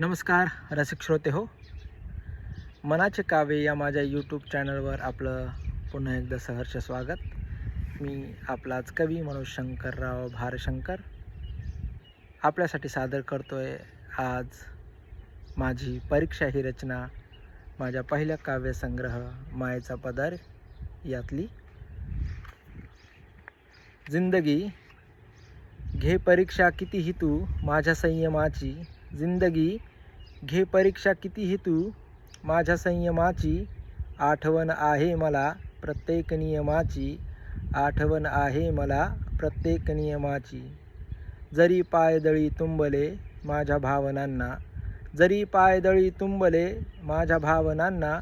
नमस्कार रसिक श्रोते हो. मनाचे काव्य या माझ्या यूट्यूब चॅनलवर आपलं पुन्हा एकदा सहर्ष स्वागत. मी आपलाच कवी मनोज शंकरराव भारशंकर. आपल्यासाठी सादर करतो आहे आज माझी परीक्षा ही रचना माझ्या पहिल्या काव्यसंग्रह मायेचा पदार यातली. जिंदगी घे परीक्षा कितीही तू माझ्या संयमाची जिंदगी घे परीक्षा कितीही तू? माझ्या संयमाची आठवण आहे मला प्रत्येक नियमाची आठवण आहे मला प्रत्येक नियमाची. जरी पायदळी तुंबले माझ्या भावनांना जरी पायदळी तुंबले माझ्या भावनांना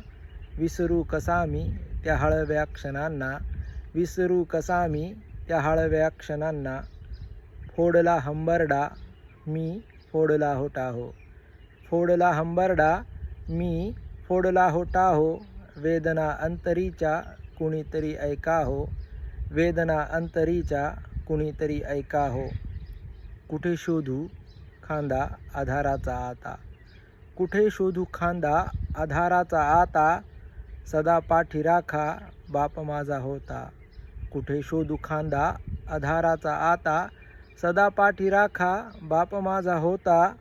विसरू कसा मी त्या हळव्या क्षणांना विसरू कसा मी त्या हळव्या क्षणांना? फोडला हंबरडा मी फोडला होता हो फोडला हंबरडा मी फोडला होता हो वेदना अंतरीच्या कुणीतरी ऐका हो वेदना अंतरीच्या कुणीतरी ऐका हो कुठे शोधू खांदा आधाराचा आता? कुठे शोधू खांदा आधाराचा आता? सदा पाठी राखा बाप माझा होता. कुठे शोधू खांदा आधाराचा आता? सदा पाठी राखा बाप माझा होता.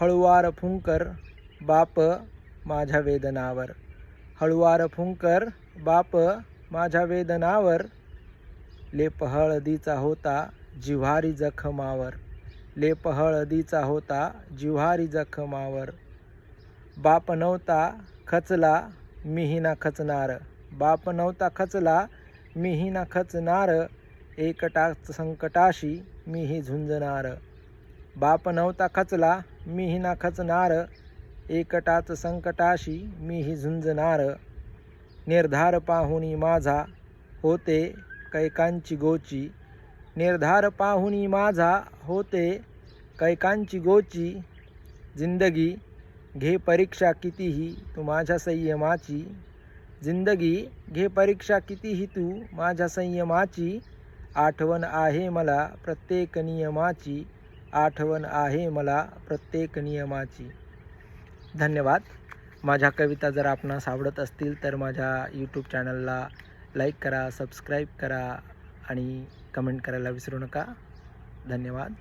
हळुवार फुंकर बाप माझ्या वेदनावर. हळुवार फुंकर बाप माझ्या वेदनावर. लेप हळदीचा होता जिव्हारी जखमावर. लेप हळदीचा होता जिव्हारी जखमावर. बाप नव्हता खचला मीही ना खचणार. बाप नव्हता खचला मीही ना खचणार. एकटा संकटाशी मीही झुंजणार. बाप नव्हता खचला मीही ना खचणार. एकटाच संकटाशी मीही झुंजणार. निर्धार पाहुणी माझा होते कैकांची गोची. निर्धार पाहुणी माझा होते कैकांची गोची. जिंदगी घे परीक्षा कितीही तू माझ्या संयमाची. जिंदगी घे परीक्षा कितीही तू माझ्या संयमाची. आठवण आहे मला प्रत्येक नियमाची. आठवण आहे मला प्रत्येक नियमाची. धन्यवाद. माझ्या कविता जर आपणास आवडत असतील तर माझ्या यूट्यूब चॅनलला लाईक करा सबस्क्राईब करा आणि कमेंट करायला विसरू नका. धन्यवाद.